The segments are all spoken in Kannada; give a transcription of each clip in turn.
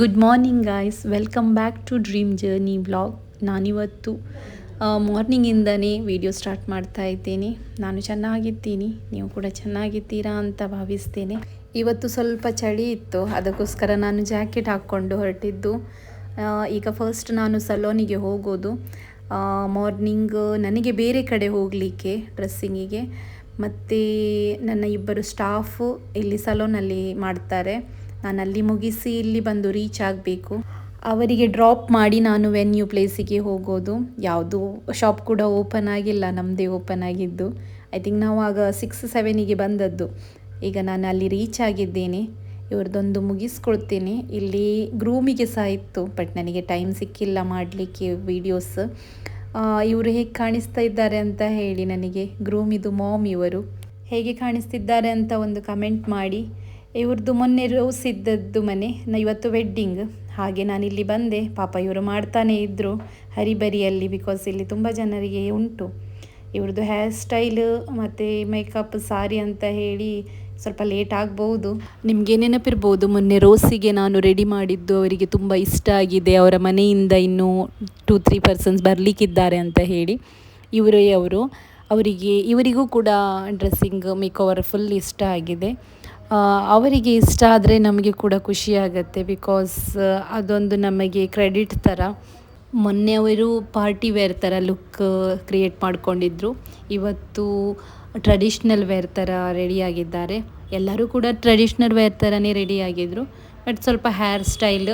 Good morning guys welcome back to dream journey blog ನಾನಿವತ್ತು ಮಾರ್ನಿಂಗಿಂದನೇ ವಿಡಿಯೋ ಸ್ಟಾರ್ಟ್ ಮಾಡ್ತಾ ಇದ್ದೇನೆ. ನಾನು ಚೆನ್ನಾಗಿದ್ದೀನಿ. ನೀವು ಕೂಡ ಚೆನ್ನಾಗಿದ್ದೀರಾ ಅಂತ ಭಾವಿಸ್ತೇನೆ. ಇವತ್ತು ಸ್ವಲ್ಪ ಚಳಿ ಇತ್ತು. ಅದಕ್ಕೋಸ್ಕರ ನಾನು ಜಾಕೆಟ್ ಹಾಕ್ಕೊಂಡು ಹೊರಟಿದ್ದು. ಈಗ ಫಸ್ಟ್ ನಾನು ಸಲೋನಿಗೆ ಹೋಗೋದು. ಮಾರ್ನಿಂಗ್ ನನಗೆ ಬೇರೆ ಕಡೆ ಹೋಗಲಿಕ್ಕೆ ಡ್ರೆಸ್ಸಿಂಗಿಗೆ ಮತ್ತು ನನ್ನ ಇಬ್ಬರು ಸ್ಟಾಫು ಇಲ್ಲಿ ಸಲೋನಲ್ಲಿ ಮಾಡ್ತಾರೆ. ನಾನು ಅಲ್ಲಿ ಮುಗಿಸಿ ಇಲ್ಲಿ ಬಂದು ರೀಚ್ ಆಗಬೇಕು. ಅವರಿಗೆ ಡ್ರಾಪ್ ಮಾಡಿ ನಾನು ವೆನ್ಯೂ ಪ್ಲೇಸಿಗೆ ಹೋಗೋದು. ಯಾವುದು ಶಾಪ್ ಕೂಡ ಓಪನ್ ಆಗಿಲ್ಲ ನಮ್ಮದೇ ಓಪನ್ ಆಗಿದ್ದು. ಐ ಥಿಂಕ್ ನಾವು ಆಗ ಸಿಕ್ಸ್ ಸೆವೆನಿಗೆ ಬಂದದ್ದು. ಈಗ ನಾನು ಅಲ್ಲಿ ರೀಚ್ ಆಗಿದ್ದೇನೆ. ಇವ್ರದ್ದೊಂದು ಮುಗಿಸ್ಕೊಳ್ತೇನೆ. ಇಲ್ಲಿ ಗ್ರೂಮಿಗೆ ಸಹ ಇತ್ತು ಬಟ್ ನನಗೆ ಟೈಮ್ ಸಿಕ್ಕಿಲ್ಲ ಮಾಡಲಿಕ್ಕೆ ವೀಡಿಯೋಸ್ ಇವರು ಹೇಗೆ ಕಾಣಿಸ್ತಾ ಇದ್ದಾರೆ ಅಂತ ಹೇಳಿ ನನಗೆ. ಗ್ರೂಮ್ ಇದು ಮಾಮ್ ಇವರು. ಹೇಗೆ ಕಾಣಿಸ್ತಿದ್ದಾರೆ ಅಂತ ಒಂದು ಕಮೆಂಟ್ ಮಾಡಿ. ಇವ್ರದ್ದು ಮೊನ್ನೆ ರೋಸ್ ಇದ್ದದ್ದು ಮನೆ ಇವತ್ತು ವೆಡ್ಡಿಂಗ್ ಹಾಗೆ ನಾನು ಇಲ್ಲಿ ಬಂದೆ. ಪಾಪ ಇವರು ಮಾಡ್ತಾನೇ ಇದ್ದರು ಹರಿಬರಿಯಲ್ಲಿ ಬಿಕಾಸ್ ಇಲ್ಲಿ ತುಂಬ ಜನರಿಗೆ ಉಂಟು. ಇವ್ರದ್ದು ಹೇರ್ ಸ್ಟೈಲ್ ಮತ್ತು ಮೇಕಪ್ ಸಾರಿ ಅಂತ ಹೇಳಿ ಸ್ವಲ್ಪ ಲೇಟ್ ಆಗ್ಬೋದು. ನಿಮಗೆ ನೆನಪಿರ್ಬೋದು, ಮೊನ್ನೆ ರೋಸಿಗೆ ನಾನು ರೆಡಿ ಮಾಡಿದ್ದು ಅವರಿಗೆ ತುಂಬ ಇಷ್ಟ ಆಗಿದೆ. ಅವರ ಮನೆಯಿಂದ ಇನ್ನೂ ಟೂ ತ್ರೀ ಪರ್ಸನ್ಸ್ ಬರಲಿಕ್ಕಿದ್ದಾರೆ ಅಂತ ಹೇಳಿ. ಇವರೇ ಅವರು. ಅವರಿಗೆ, ಇವರಿಗೂ ಕೂಡ ಡ್ರೆಸ್ಸಿಂಗ್ ಮೇಕ್ ಓವರ್ ಫುಲ್ ಇಷ್ಟ ಆಗಿದೆ. ಅವರಿಗೆ ಇಷ್ಟ ಆದರೆ ನಮಗೆ ಕೂಡ ಖುಷಿಯಾಗತ್ತೆ ಬಿಕಾಸ್ ಅದೊಂದು ನಮಗೆ ಕ್ರೆಡಿಟ್ ಥರ ಮೊನ್ನೆ ಅವರು ಪಾರ್ಟಿ ವೇರ್ ಥರ ಲುಕ್ ಕ್ರಿಯೇಟ್ ಮಾಡಿಕೊಂಡಿದ್ರು. ಇವತ್ತು ಟ್ರೆಡಿಷ್ನಲ್ ವೇರ್ ಥರ ರೆಡಿಯಾಗಿದ್ದಾರೆ ಎಲ್ಲರೂ ಕೂಡ ಟ್ರೆಡಿಷ್ನಲ್ ವೇರ್ ಥರನೇ ರೆಡಿಯಾಗಿದ್ದರು ಬಟ್ ಸ್ವಲ್ಪ ಹೇರ್ ಸ್ಟೈಲ್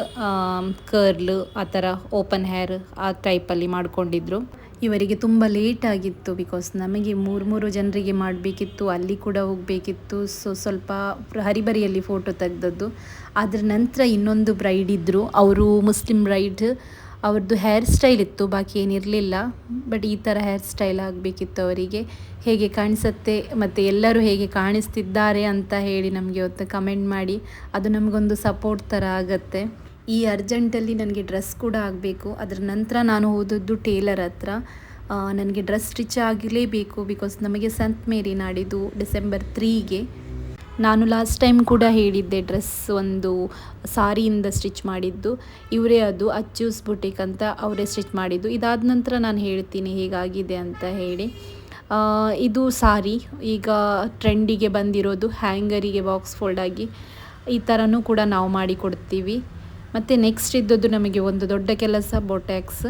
ಕರ್ಲ್ ಆ ಥರ ಓಪನ್ ಹೇರ್ ಆ ಟೈಪಲ್ಲಿ ಮಾಡ್ಕೊಂಡಿದ್ರು. ಇವರಿಗೆ ತುಂಬ ಲೇಟ್ ಆಗಿತ್ತು ಬಿಕಾಸ್ ನಮಗೆ ಮೂರು ಮೂರು ಜನರಿಗೆ ಮಾಡಬೇಕಿತ್ತು, ಅಲ್ಲಿ ಕೂಡ ಹೋಗಬೇಕಿತ್ತು. ಸೊ ಸ್ವಲ್ಪ ಹರಿಬರಿಯಲ್ಲಿ ಫೋಟೋ ತೆಗೆದದ್ದು. ಅದರ ನಂತರ ಇನ್ನೊಂದು ಬ್ರೈಡ್ ಇದ್ದರು ಅವರು ಮುಸ್ಲಿಂ ಬ್ರೈಡ್ ಅವ್ರದ್ದು ಹೇರ್ ಸ್ಟೈಲ್ ಇತ್ತು, ಬಾಕಿ ಏನಿರಲಿಲ್ಲ ಬಟ್ ಈ ಥರ ಹೇರ್ ಸ್ಟೈಲ್ ಆಗಬೇಕಿತ್ತು ಅವರಿಗೆ. ಹೇಗೆ ಕಾಣಿಸುತ್ತೆ, ಮತ್ತು ಎಲ್ಲರೂ ಹೇಗೆ ಕಾಣಿಸ್ತಿದ್ದಾರೆ ಅಂತ ಹೇಳಿ ನಮಗೆ ಹೊತ್ತು ಕಮೆಂಟ್ ಮಾಡಿ. ಅದು ನಮಗೊಂದು ಸಪೋರ್ಟ್ ಥರ ಆಗುತ್ತೆ. ಈ ಅರ್ಜೆಂಟಲ್ಲಿ ನನಗೆ ಡ್ರೆಸ್ ಕೂಡ ಆಗಬೇಕು. ಅದರ ನಂತರ ನಾನು ಹೋದದ್ದು ಟೇಲರ್ ಹತ್ರ. ನನಗೆ ಡ್ರೆಸ್ ಸ್ಟಿಚ್ ಆಗಲೇಬೇಕು ಬಿಕಾಸ್ ನಮಗೆ ಸಂತ್ ಮೇರಿ ನಾಡಿದ್ದು ಡಿಸೆಂಬರ್ ತ್ರೀಗೆ. ನಾನು ಲಾಸ್ಟ್ ಟೈಮ್ ಕೂಡ ಹೇಳಿದ್ದೆ ಡ್ರೆಸ್ ಒಂದು ಸಾರಿಯಿಂದ ಸ್ಟಿಚ್ ಮಾಡಿದ್ದು. ಇವರೇ ಅದು ಅಚ್ಚೂಸ್ ಬುಟಿಕ್ ಅಂತ ಅವರೇ ಸ್ಟಿಚ್ ಮಾಡಿದ್ದು. ಇದಾದ ನಂತರ ನಾನು ಹೇಳ್ತೀನಿ ಹೇಗಾಗಿದೆ ಅಂತ ಹೇಳಿ. ಇದು ಸಾರಿ. ಈಗ ಟ್ರೆಂಡಿಗೆ ಬಂದಿರೋದು ಹ್ಯಾಂಗರಿಗೆ ಬಾಕ್ಸ್ ಫೋಲ್ಡ್ ಆಗಿ ಈ ಥರನೂ ಕೂಡ ನಾವು ಮಾಡಿ ಕೊಡ್ತೀವಿ ಮತ್ತು ನೆಕ್ಸ್ಟ್ ಇದ್ದದ್ದು ನಮಗೆ ಒಂದು ದೊಡ್ಡ ಕೆಲಸ ಬೊಟ್ಯಾಕ್ಸ್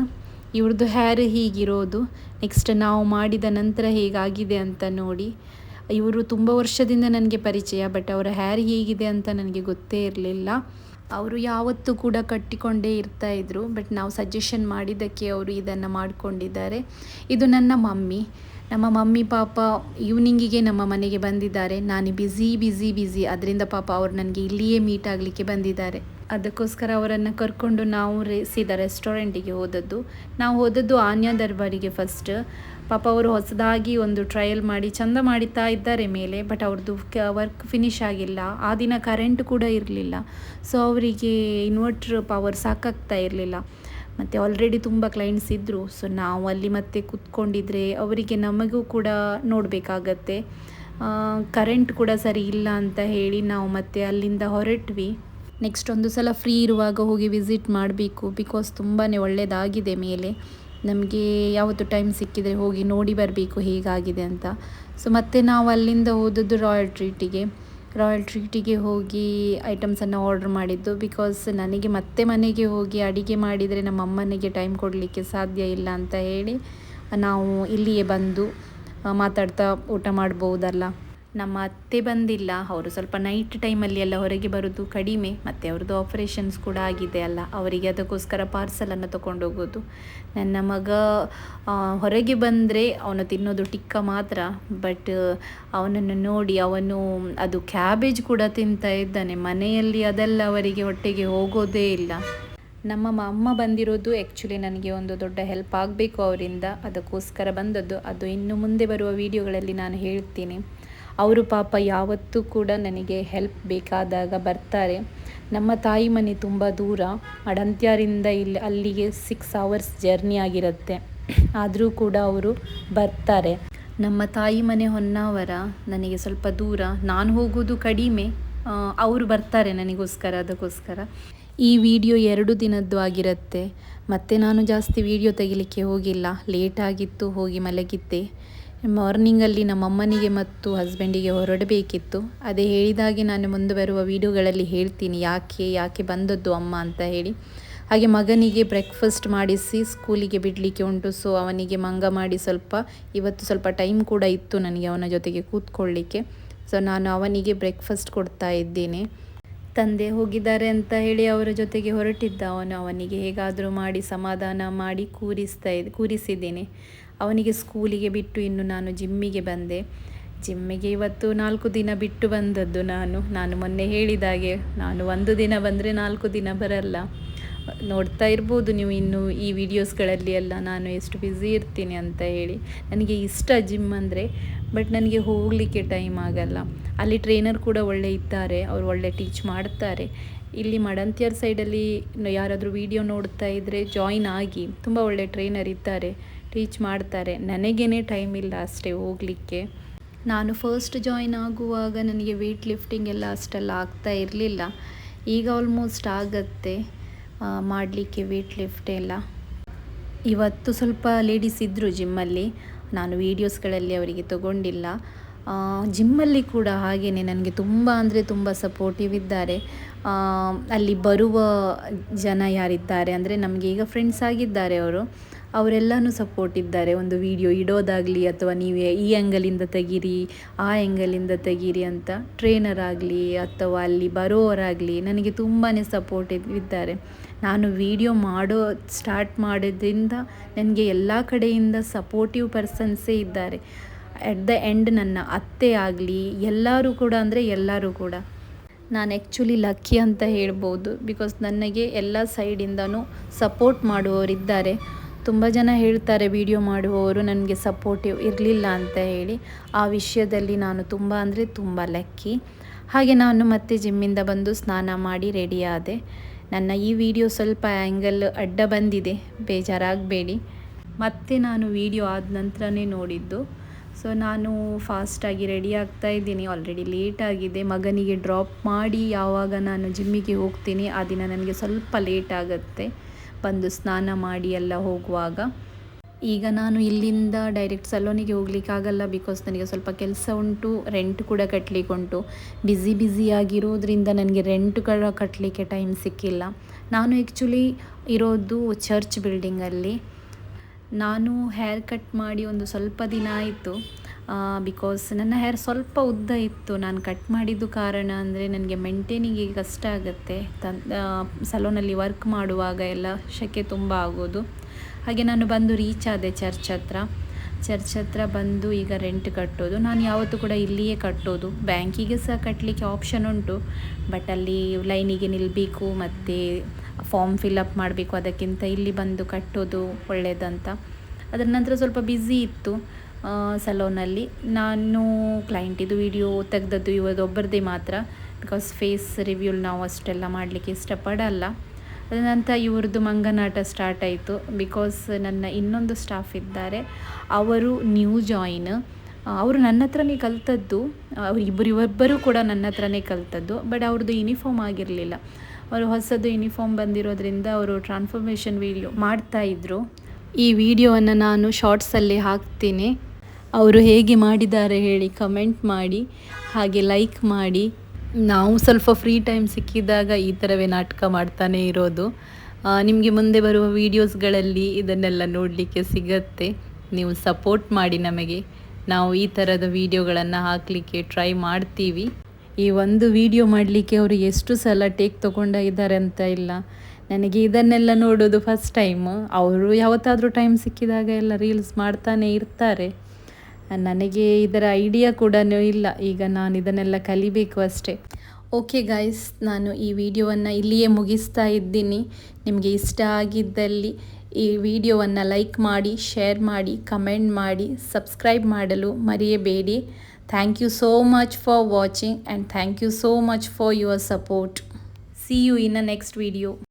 ಇವ್ರದ್ದು ಹೇರ್ ಹೀಗಿರೋದು. ನೆಕ್ಸ್ಟ್ ನಾವು ಮಾಡಿದ ನಂತರ ಹೇಗಾಗಿದೆ ಅಂತ ನೋಡಿ. ಇವರು ತುಂಬ ವರ್ಷದಿಂದ ನನಗೆ ಪರಿಚಯ ಬಟ್ ಅವರ ಹೇರ್ ಹೇಗಿದೆ ಅಂತ ನನಗೆ ಗೊತ್ತೇ ಇರಲಿಲ್ಲ. ಅವರು ಯಾವತ್ತೂ ಕೂಡ ಕಟ್ಟಿಕೊಂಡೇ ಇರ್ತಾ ಇದ್ರು ಬಟ್ ನಾವು ಸಜೆಷನ್ ಮಾಡಿದ್ದಕ್ಕೆ ಅವರು ಇದನ್ನು ಮಾಡಿಕೊಂಡಿದ್ದಾರೆ. ಇದು ನನ್ನ ಮಮ್ಮಿ. ನಮ್ಮ ಮಮ್ಮಿ ಪಾಪ ಈವ್ನಿಂಗಿಗೆ ನಮ್ಮ ಮನೆಗೆ ಬಂದಿದ್ದಾರೆ. ನಾನು ಬ್ಯುಸಿ ಬ್ಯುಸಿ ಬ್ಯುಸಿ ಅದರಿಂದ ಪಾಪ ಅವರು ನನಗೆ ಇಲ್ಲಿಯೇ ಮೀಟ್ ಆಗಲಿಕ್ಕೆ ಬಂದಿದ್ದಾರೆ. ಅದಕ್ಕೋಸ್ಕರ ಅವರನ್ನು ಕರ್ಕೊಂಡು ನಾವು ರೇ, ಸೀದಾ ರೆಸ್ಟೋರೆಂಟಿಗೆ ಹೋದದ್ದು. ನಾವು ಹೋದದ್ದು ಆನ್ಯ ದರ್ಬಾರಿಗೆ ಫಸ್ಟ್ ಪಾಪ ಅವರು ಹೊಸದಾಗಿ ಒಂದು ಟ್ರಯಲ್ ಮಾಡಿ ಚಂದ ಮಾಡಿತಾ ಇದ್ದಾರೆ ಮೇಲೆ ಬಟ್ ಅವ್ರದ್ದು ವರ್ಕ್ ಫಿನಿಶ್ ಆಗಿಲ್ಲ. ಆ ದಿನ ಕರೆಂಟ್ ಕೂಡ ಇರಲಿಲ್ಲ. ಸೊ ಅವರಿಗೆ ಇನ್ವರ್ಟ್ರ್ ಪವರ್ ಸಾಕಾಗ್ತಾ ಇರಲಿಲ್ಲ. ಮತ್ತು ಆಲ್ರೆಡಿ ತುಂಬ ಕ್ಲೈಂಟ್ಸ್ ಇದ್ದರು ಸೊ ನಾವು ಅಲ್ಲಿ ಮತ್ತೆ ಕೂತ್ಕೊಂಡಿದ್ರೆ ಅವರಿಗೆ ನಮಗೂ ಕೂಡ ನೋಡಬೇಕಾಗತ್ತೆ. ಕರೆಂಟ್ ಕೂಡ ಸರಿ ಇಲ್ಲ ಅಂತ ಹೇಳಿ ನಾವು ಮತ್ತೆ ಅಲ್ಲಿಂದ ಹೊರಟ್ವಿ. ನೆಕ್ಸ್ಟ್ ಒಂದು ಸಲ ಫ್ರೀ ಇರುವಾಗ ಹೋಗಿ ವಿಸಿಟ್ ಮಾಡಬೇಕು ಬಿಕಾಸ್ ತುಂಬಾ ಒಳ್ಳೆಯದಾಗಿದೆ ಮೇಲೆ. ನಮಗೆ ಯಾವತ್ತು ಟೈಮ್ ಸಿಕ್ಕಿದರೆ ಹೋಗಿ ನೋಡಿ ಬರಬೇಕು ಹೇಗಾಗಿದೆ ಅಂತ. ಸೊ ಮತ್ತೆ ನಾವು ಅಲ್ಲಿಂದ ಹೋದದ್ದು ರಾಯಲ್ ಟ್ರೀಟಿಗೆ ರಾಯಲ್ ಟ್ರೀಟಿಗೆ ಹೋಗಿ ಐಟಮ್ಸನ್ನು ಆರ್ಡ್ರ್ ಮಾಡಿದ್ದು ಬಿಕಾಸ್ ನನಗೆ ಮತ್ತೆ ಮನೆಗೆ ಹೋಗಿ ಅಡಿಗೆ ಮಾಡಿದರೆ ನಮ್ಮ ಅಮ್ಮನಿಗೆ ಟೈಮ್ ಕೊಡಲಿಕ್ಕೆ ಸಾಧ್ಯ ಇಲ್ಲ ಅಂತ ಹೇಳಿ ನಾವು ಇಲ್ಲಿಯೇ ಬಂದು ಮಾತಾಡ್ತಾ ಊಟ ಮಾಡ್ಬೋದಲ್ಲ. ನಮ್ಮ ಅತ್ತೆ ಬಂದಿಲ್ಲ, ಅವರು ಸ್ವಲ್ಪ ನೈಟ್ ಟೈಮಲ್ಲಿ ಎಲ್ಲ ಹೊರಗೆ ಬರೋದು ಕಡಿಮೆ, ಮತ್ತು ಅವ್ರದ್ದು ಆಪರೇಷನ್ಸ್ ಕೂಡ ಆಗಿದೆ ಅಲ್ಲ, ಅವರಿಗೆ ಅದಕ್ಕೋಸ್ಕರ ಪಾರ್ಸಲನ್ನು ತೊಗೊಂಡು ಹೋಗೋದು. ನನ್ನ ಮಗ ಹೊರಗೆ ಬಂದರೆ ಅವನು ತಿನ್ನೋದು ಟಿಕ್ಕ ಮಾತ್ರ ಬಟ್ ಅವನನ್ನು ನೋಡಿ ಅವನು, ಅದು ಕ್ಯಾಬೇಜ್ ಕೂಡ ತಿಂತಾ ಇದ್ದಾನೆ, ಮನೆಯಲ್ಲಿ ಅದೆಲ್ಲ ಅವರಿಗೆ ಹೊಟ್ಟೆಗೆ ಹೋಗೋದೇ ಇಲ್ಲ. ನಮ್ಮ ಅಮ್ಮ ಬಂದಿರೋದು ಆ್ಯಕ್ಚುಲಿ ನನಗೆ ಒಂದು ದೊಡ್ಡ ಹೆಲ್ಪ್ ಆಗಬೇಕು ಅವರಿಂದ, ಅದಕ್ಕೋಸ್ಕರ ಬಂದದ್ದು. ಅದು ಇನ್ನು ಮುಂದೆ ಬರುವ ವಿಡಿಯೋಗಳಲ್ಲಿ ನಾನು ಹೇಳ್ತೀನಿ. ಅವರು ಪಾಪ ಯಾವತ್ತೂ ಕೂಡ ನನಗೆ ಹೆಲ್ಪ್ ಬೇಕಾದಾಗ ಬರ್ತಾರೆ. ನಮ್ಮ ತಾಯಿ ಮನೆ ತುಂಬ ದೂರ. ಅಡಂತ್ಯಾರಿಂದ ಇಲ್ಲಿ, ಅಲ್ಲಿಗೆ ಸಿಕ್ಸ್ ಅವರ್ಸ್ ಜರ್ನಿ ಆಗಿರುತ್ತೆ. ಆದರೂ ಕೂಡ ಅವರು ಬರ್ತಾರೆ. ನಮ್ಮ ತಾಯಿ ಮನೆ ಹೊನ್ನಾವರ ನನಗೆ ಸ್ವಲ್ಪ ದೂರ. ನಾನು ಹೋಗೋದು ಕಡಿಮೆ. ಅವರು ಬರ್ತಾರೆ ನನಗೋಸ್ಕರ, ಅದಕ್ಕೋಸ್ಕರ. ಈ ವಿಡಿಯೋ ಎರಡು ದಿನದ್ದು ಆಗಿರುತ್ತೆ. ಮತ್ತೆ ನಾನು ಜಾಸ್ತಿ ವಿಡಿಯೋ ತೆಗಿಲಿಕ್ಕೆ ಹೋಗಿಲ್ಲ. ಲೇಟ್ ಆಗಿತ್ತು, ಹೋಗಿ ಮಲಗಿದ್ದೆ. ಮಾರ್ನಿಂಗಲ್ಲಿ ನಮ್ಮ ಅಮ್ಮನಿಗೆ ಮತ್ತು ಹಸ್ಬೆಂಡಿಗೆ ಹೊರಡಬೇಕಿತ್ತು. ಅದೇ ಹೇಳಿದಾಗೆ ನಾನು ಮುಂದೆ ಬರುವ ವಿಡಿಯೋಗಳಲ್ಲಿ ಹೇಳ್ತೀನಿ, ಯಾಕೆ ಯಾಕೆ ಬಂದದ್ದು ಅಮ್ಮ ಅಂತ ಹೇಳಿ. ಹಾಗೆ ಮಗನಿಗೆ ಬ್ರೇಕ್ಫಾಸ್ಟ್ ಮಾಡಿಸಿ ಸ್ಕೂಲಿಗೆ ಬಿಡಲಿಕ್ಕೆ ಉಂಟು ಸೊ ಅವನಿಗೆ ಮಂಗ ಮಾಡಿ ಸ್ವಲ್ಪ, ಇವತ್ತು ಸ್ವಲ್ಪ ಟೈಮ್ ಕೂಡ ಇತ್ತು ನನಗೆ ಅವನ ಜೊತೆಗೆ ಕೂತ್ಕೊಳ್ಳಿಕ್ಕೆ. ಸೊ ನಾನು ಅವನಿಗೆ ಬ್ರೇಕ್ಫಾಸ್ಟ್ ಕೊಡ್ತಾ ಇದ್ದೇನೆ. ತಂದೆ ಹೋಗಿದ್ದಾರೆ ಅಂತ ಹೇಳಿ ಅವರ ಜೊತೆಗೆ ಹೊರಟಿದ್ದ ಅವನು ಅವನಿಗೆ ಹೇಗಾದರೂ ಮಾಡಿ ಸಮಾಧಾನ ಮಾಡಿ ಕೂರಿಸ್ತಾ ಕೂರಿಸಿದ್ದೇನೆ. ಅವನಿಗೆ ಸ್ಕೂಲಿಗೆ ಬಿಟ್ಟು ಇನ್ನು ನಾನು ಜಿಮ್ಮಿಗೆ ಬಂದೆ. ಜಿಮ್ಮಿಗೆ ಇವತ್ತು ನಾಲ್ಕು ದಿನ ಬಿಟ್ಟು ಬಂದದ್ದು ನಾನು. ನಾನು ಮೊನ್ನೆ ಹೇಳಿದಾಗೆ ನಾನು ಒಂದು ದಿನ ಬಂದರೆ ನಾಲ್ಕು ದಿನ ಬರಲ್ಲ. ನೋಡ್ತಾ ಇರ್ಬೋದು ನೀವು ಇನ್ನು ಈ ವಿಡಿಯೋಸ್ಗಳಲ್ಲಿ ಎಲ್ಲ ನಾನು ಎಷ್ಟು ಬ್ಯುಸಿ ಇರ್ತೀನಿ ಅಂತ ಹೇಳಿ. ನನಗೆ ಇಷ್ಟ ಜಿಮ್ ಅಂದರೆ ಬಟ್ ನನಗೆ ಹೋಗಲಿಕ್ಕೆ ಟೈಮ್ ಆಗಲ್ಲ. ಅಲ್ಲಿ ಟ್ರೈನರ್ ಕೂಡ ಒಳ್ಳೆ ಇದ್ದಾರೆ, ಅವರು ಒಳ್ಳೆ ಟೀಚ್ ಮಾಡ್ತಾರೆ. ಇಲ್ಲಿ ಮಡಂತಿಯರ್ ಸೈಡಲ್ಲಿ ಯಾರಾದರೂ ವಿಡಿಯೋ ನೋಡ್ತಾ ಇದ್ದರೆ ಜಾಯಿನ್ ಆಗಿ, ತುಂಬ ಒಳ್ಳೆ ಟ್ರೈನರ್ ಇದ್ದಾರೆ. ಟೀಚ್ ಮಾಡ್ತಾರೆ. ನನಗೇನೆ ಟೈಮ್ ಇಲ್ಲ ಅಷ್ಟೇ ಹೋಗಲಿಕ್ಕೆ. ನಾನು ಫಸ್ಟ್ ಜಾಯಿನ್ ಆಗುವಾಗ ನನಗೆ ವೆಯ್ಟ್ ಲಿಫ್ಟಿಂಗ್ ಎಲ್ಲ ಅಷ್ಟೆಲ್ಲ ಆಗ್ತಾ ಇರಲಿಲ್ಲ. ಈಗ ಆಲ್ಮೋಸ್ಟ್ ಆಗತ್ತೆ ಮಾಡಲಿಕ್ಕೆ ವೆಯ್ಟ್ ಲಿಫ್ಟ್ ಎಲ್ಲ. ಇವತ್ತು ಸ್ವಲ್ಪ ಲೇಡೀಸ್ ಇದ್ದರು ಜಿಮ್ಮಲ್ಲಿ ನಾನು ವೀಡಿಯೋಸ್ಗಳಲ್ಲಿ ಅವರಿಗೆ ತಗೊಂಡಿಲ್ಲ. ಜಿಮ್ಮಲ್ಲಿ ಕೂಡ ಹಾಗೆಯೇ ನನಗೆ ತುಂಬ ಅಂದರೆ ತುಂಬ ಸಪೋರ್ಟಿವ್ ಇದ್ದಾರೆ. ಅಲ್ಲಿ ಬರುವ ಜನ ಯಾರಿದ್ದಾರೆ ಅಂದರೆ ನಮಗೆ ಈಗ ಫ್ರೆಂಡ್ಸ್ ಆಗಿದ್ದಾರೆ ಅವರು. ಅವರೆಲ್ಲನೂ ಸಪೋರ್ಟ್ ಇದ್ದಾರೆ. ಒಂದು ವಿಡಿಯೋ ಇಡೋದಾಗಲಿ ಅಥವಾ ನೀವೇ ಈ ಆ್ಯಂಗಲಿಂದ ತೆಗೀರಿ, ಆ ಆ್ಯಂಗಲಿಂದ ತೆಗೀರಿ ಅಂತ ಟ್ರೈನರ್ ಆಗಲಿ ಅಥವಾ ಅಲ್ಲಿ ಬರೋವರಾಗಲಿ ನನಗೆ ತುಂಬಾ ಸಪೋರ್ಟ್ ಇದ್ದಾರೆ. ನಾನು ವಿಡಿಯೋ ಮಾಡೋ ಸ್ಟಾರ್ಟ್ ಮಾಡೋದ್ರಿಂದ ನನಗೆ ಎಲ್ಲ ಕಡೆಯಿಂದ ಸಪೋರ್ಟಿವ್ ಪರ್ಸನ್ಸೇ ಇದ್ದಾರೆ. ಎಟ್ ದ ಎಂಡ್ ನನ್ನ ಅತ್ತೆ ಆಗಲಿ, ಎಲ್ಲರೂ ಕೂಡ ಅಂದರೆ ಎಲ್ಲರೂ ಕೂಡ. ನಾನು ಆ್ಯಕ್ಚುಲಿ ಲಕ್ಕಿ ಅಂತ ಹೇಳ್ಬೋದು ಬಿಕಾಸ್ ನನಗೆ ಎಲ್ಲ ಸೈಡಿಂದನೂ ಸಪೋರ್ಟ್ ಮಾಡುವವರಿದ್ದಾರೆ. ತುಂಬ ಜನ ಹೇಳ್ತಾರೆ ವಿಡಿಯೋ ಮಾಡುವವರು ನನಗೆ ಸಪೋರ್ಟಿವ್ ಇರಲಿಲ್ಲ ಅಂತ ಹೇಳಿ. ಆ ವಿಷಯದಲ್ಲಿ ನಾನು ತುಂಬ ಅಂದರೆ ತುಂಬ ಲಕ್ಕಿ. ಹಾಗೆ ನಾನು ಮತ್ತೆ ಜಿಮ್ಮಿಂದ ಬಂದು ಸ್ನಾನ ಮಾಡಿ ರೆಡಿಯಾದೆ. ನನ್ನ ಈ ವಿಡಿಯೋ ಸ್ವಲ್ಪ ಆ್ಯಂಗಲ್ ಅಡ್ಡ ಬಂದಿದೆ, ಬೇಜಾರಾಗಬೇಡಿ. ಮತ್ತೆ ನಾನು ವಿಡಿಯೋ ಆದ ನಂತರನೇ ನೋಡಿದ್ದು. ಸೊ ನಾನು ಫಾಸ್ಟಾಗಿ ರೆಡಿ ಆಗ್ತಾ ಇದ್ದೀನಿ, ಆಲ್ರೆಡಿ ಲೇಟ್ ಆಗಿದೆ. ಮಗನಿಗೆ ಡ್ರಾಪ್ ಮಾಡಿ ಯಾವಾಗ ನಾನು ಜಿಮ್ಮಿಗೆ ಹೋಗ್ತೀನಿ, ಆ ದಿನ ನನಗೆ ಸ್ವಲ್ಪ ಲೇಟ್ ಆಗುತ್ತೆ. ಬಂದು ಸ್ನಾನ ಮಾಡಿ ಎಲ್ಲ ಹೋಗುವಾಗ, ಈಗ ನಾನು ಇಲ್ಲಿಂದ ಡೈರೆಕ್ಟ್ ಸಲೋನಿಗೆ ಹೋಗ್ಲಿಕ್ಕಾಗಲ್ಲ ಬಿಕಾಸ್ ನನಗೆ ಸ್ವಲ್ಪ ಕೆಲಸ ಉಂಟು ರೆಂಟ್ ಕೂಡ ಕಟ್ಟಲಿಕ್ಕೆ ಉಂಟು. ಬ್ಯುಸಿ ಆಗಿರೋದ್ರಿಂದ ನನಗೆ ರೆಂಟ್ ಕೂಡ ಕಟ್ಟಲಿಕ್ಕೆ ಟೈಮ್ ಸಿಕ್ಕಿಲ್ಲ. ನಾನು ಆ್ಯಕ್ಚುಲಿ ಇರೋದು ಚರ್ಚ್ ಬಿಲ್ಡಿಂಗಲ್ಲಿ ನಾನು ಹೇರ್ ಕಟ್ ಮಾಡಿ ಒಂದು ಸ್ವಲ್ಪ ದಿನ ಆಯಿತು. ಬಿಕಾಸ್ ನನ್ನ ಹೇರ್ ಸ್ವಲ್ಪ ಉದ್ದ ಇತ್ತು. ನಾನು ಕಟ್ ಮಾಡಿದ್ದು ಕಾರಣ ಅಂದರೆ ನನಗೆ ಮೆಂಟೇನಿಗೆ ಕಷ್ಟ ಆಗುತ್ತೆ. ತನ್ ಸಲೋನಲ್ಲಿ ವರ್ಕ್ ಮಾಡುವಾಗ ಎಲ್ಲ ಶೆಕೆ ತುಂಬ ಆಗೋದು. ಹಾಗೆ ನಾನು ಬಂದು ರೀಚ್ ಆದೆ ಚರ್ಚ್ ಹತ್ರ. ಚರ್ಚ್ ಹತ್ರ ಬಂದು ಈಗ ರೆಂಟ್ ಕಟ್ಟೋದು. ನಾನು ಯಾವತ್ತೂ ಕೂಡ ಇಲ್ಲಿಯೇ ಕಟ್ಟೋದು. ಬ್ಯಾಂಕಿಗೆ ಸಹ ಕಟ್ಟಲಿಕ್ಕೆ ಆಪ್ಷನ್ ಉಂಟು. ಬಟ್ ಅಲ್ಲಿ ಲೈನಿಗೆ ನಿಲ್ಲಬೇಕು ಮತ್ತು ಫಾರ್ಮ್ ಫಿಲಪ್ ಮಾಡಬೇಕು. ಅದಕ್ಕಿಂತ ಇಲ್ಲಿ ಬಂದು ಕಟ್ಟೋದು ಒಳ್ಳೆಯದಂತ ಅದರ ನಂತರ ಸ್ವಲ್ಪ ಬ್ಯುಸಿ ಇತ್ತು. ಸಲೋನಲ್ಲಿ. ನಾನು ಕ್ಲೈಂಟಿದು ವಿಡಿಯೋ ತೆಗೆದದ್ದು ಇವತ್ತೊಬ್ಬರದೇ ಮಾತ್ರ. ಬಿಕಾಸ್ ಫೇಸ್ ರಿವ್ಯೂಲ್ ನಾವು ಅಷ್ಟೆಲ್ಲ ಮಾಡಲಿಕ್ಕೆ ಇಷ್ಟಪಡಲ್ಲ. ಅದ ನಂತರ ಇವ್ರದ್ದು ಮಂಗನಾಟ ಸ್ಟಾರ್ಟ್ ಆಯಿತು. ಬಿಕಾಸ್ ನನ್ನ ಇನ್ನೊಂದು ಸ್ಟಾಫ್ ಇದ್ದಾರೆ. ಅವರು ನ್ಯೂ ಜಾಯಿನ್ ಅವರು ನನ್ನ ಹತ್ರನೇ ಕಲ್ತದ್ದು. ಇಬ್ಬರು ಇವರಿಬ್ಬರು ಕೂಡ ನನ್ನ ಹತ್ರನೇ ಕಲ್ತದ್ದು. ಬಟ್ ಅವ್ರದ್ದು ಯೂನಿಫಾರ್ಮ್ ಆಗಿರಲಿಲ್ಲ. ಅವರು ಹೊಸದು ಯೂನಿಫಾರ್ಮ್ ಬಂದಿರೋದ್ರಿಂದ ಅವರು ಟ್ರಾನ್ಸ್ಫಾರ್ಮೇಷನ್ ವೀಡಿಯೋ ಮಾಡ್ತಾಯಿದ್ರು ಈ ವಿಡಿಯೋವನ್ನು ನಾನು ಶಾರ್ಟ್ಸಲ್ಲಿ ಹಾಕ್ತೀನಿ. ಅವರು ಹೇಗೆ ಮಾಡಿದ್ದಾರೆ ಹೇಳಿ ಕಮೆಂಟ್ ಮಾಡಿ, ಹಾಗೆ ಲೈಕ್ ಮಾಡಿ. ನಾವು ಸ್ವಲ್ಪ ಫ್ರೀ ಟೈಮ್ ಸಿಕ್ಕಿದಾಗ ಈ ಥರವೇ ನಾಟಕ ಮಾಡ್ತಾನೇ ಇರೋದು. ನಿಮಗೆ ಮುಂದೆ ಬರುವ ವೀಡಿಯೋಸ್ಗಳಲ್ಲಿ ಇದನ್ನೆಲ್ಲ ನೋಡಲಿಕ್ಕೆ ಸಿಗತ್ತೆ. ನೀವು ಸಪೋರ್ಟ್ ಮಾಡಿ ನಮಗೆ. ನಾವು ಈ ಥರದ ವೀಡಿಯೋಗಳನ್ನು ಹಾಕಲಿಕ್ಕೆ ಟ್ರೈ ಮಾಡ್ತೀವಿ. ಈ ಒಂದು ವಿಡಿಯೋ ಮಾಡಲಿಕ್ಕೆ ಅವರು ಎಷ್ಟು ಸಲ ಟೇಕ್ ತೊಗೊಂಡಿದ್ದಾರೆ ಅಂತ ಇಲ್ಲ. ನನಗೆ ಇದನ್ನೆಲ್ಲ ನೋಡೋದು ಫಸ್ಟ್ ಟೈಮ್ ಅವರು ಯಾವತ್ತಾದರೂ ಟೈಮ್ ಸಿಕ್ಕಿದಾಗ ಎಲ್ಲ ರೀಲ್ಸ್ ಮಾಡ್ತಾನೆ ಇರ್ತಾರೆ. ನನಗೆ ಇದರ ಐಡಿಯಾ ಕೂಡ ಇಲ್ಲ. ಈಗ ನಾನು ಇದನ್ನೆಲ್ಲ ಕಲಿಬೇಕು ಅಷ್ಟೇ. ಓಕೆ ಗಾಯ್ಸ್ ನಾನು ಈ ವಿಡಿಯೋವನ್ನು ಇಲ್ಲಿಯೇ ಮುಗಿಸ್ತಾ ಇದ್ದೀನಿ. ನಿಮಗೆ ಇಷ್ಟ ಆಗಿದ್ದಲ್ಲಿ ಈ ವಿಡಿಯೋವನ್ನು ಲೈಕ್ ಮಾಡಿ ಶೇರ್ ಮಾಡಿ ಕಮೆಂಟ್ ಮಾಡಿ ಸಬ್ಸ್ಕ್ರೈಬ್ ಮಾಡಲು ಮರೆಯಬೇಡಿ. Thank you so much for watching and thank you so much for your support see you in a next video